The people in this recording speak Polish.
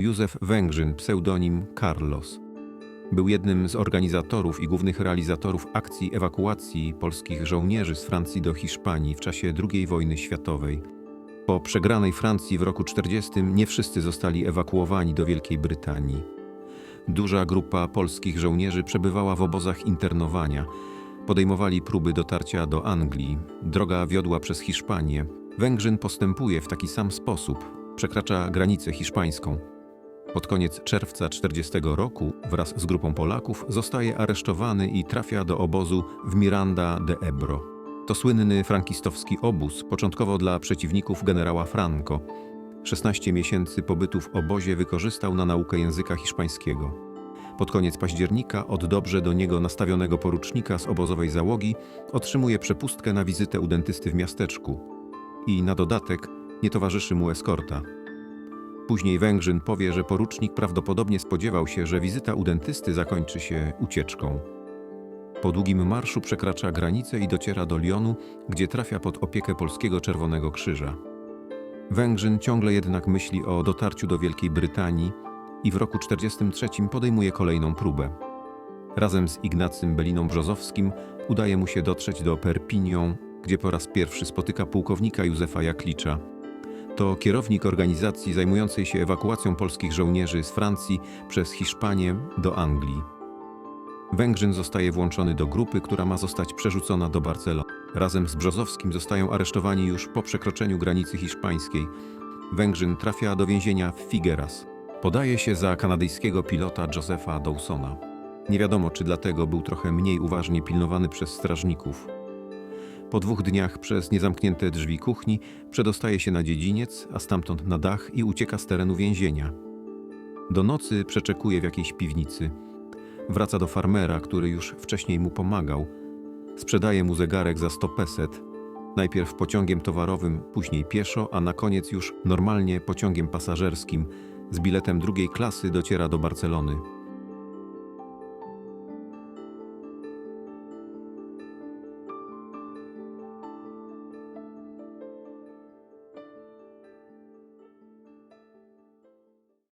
Józef Węgrzyn, pseudonim Carlos. Był jednym z organizatorów i głównych realizatorów akcji ewakuacji polskich żołnierzy z Francji do Hiszpanii w czasie II wojny światowej. Po przegranej Francji w roku 40 nie wszyscy zostali ewakuowani do Wielkiej Brytanii. Duża grupa polskich żołnierzy przebywała w obozach internowania. Podejmowali próby dotarcia do Anglii. Droga wiodła przez Hiszpanię. Węgrzyn postępuje w taki sam sposób. Przekracza granicę hiszpańską. Pod koniec czerwca 40 roku wraz z grupą Polaków zostaje aresztowany i trafia do obozu w Miranda de Ebro. To słynny frankistowski obóz, początkowo dla przeciwników generała Franco. 16 miesięcy pobytu w obozie wykorzystał na naukę języka hiszpańskiego. Pod koniec października od dobrze do niego nastawionego porucznika z obozowej załogi otrzymuje przepustkę na wizytę u dentysty w miasteczku. I na dodatek nie towarzyszy mu eskorta. Później Węgrzyn powie, że porucznik prawdopodobnie spodziewał się, że wizyta u dentysty zakończy się ucieczką. Po długim marszu przekracza granicę i dociera do Lyonu, gdzie trafia pod opiekę Polskiego Czerwonego Krzyża. Węgrzyn ciągle jednak myśli o dotarciu do Wielkiej Brytanii i w roku 43 podejmuje kolejną próbę. Razem z Ignacym Beliną Brzozowskim udaje mu się dotrzeć do Perpignan, gdzie po raz pierwszy spotyka pułkownika Józefa Jaklicza. To kierownik organizacji zajmującej się ewakuacją polskich żołnierzy z Francji przez Hiszpanię do Anglii. Węgrzyn zostaje włączony do grupy, która ma zostać przerzucona do Barcelony. Razem z Brzozowskim zostają aresztowani już po przekroczeniu granicy hiszpańskiej. Węgrzyn trafia do więzienia w Figueras. Podaje się za kanadyjskiego pilota Josepha Dawsona. Nie wiadomo, czy dlatego był trochę mniej uważnie pilnowany przez strażników. Po dwóch dniach przez niezamknięte drzwi kuchni przedostaje się na dziedziniec, a stamtąd na dach i ucieka z terenu więzienia. Do nocy przeczekuje w jakiejś piwnicy. Wraca do farmera, który już wcześniej mu pomagał. Sprzedaje mu zegarek za 100 peset. Najpierw pociągiem towarowym, później pieszo, a na koniec już normalnie pociągiem pasażerskim. Z biletem drugiej klasy dociera do Barcelony.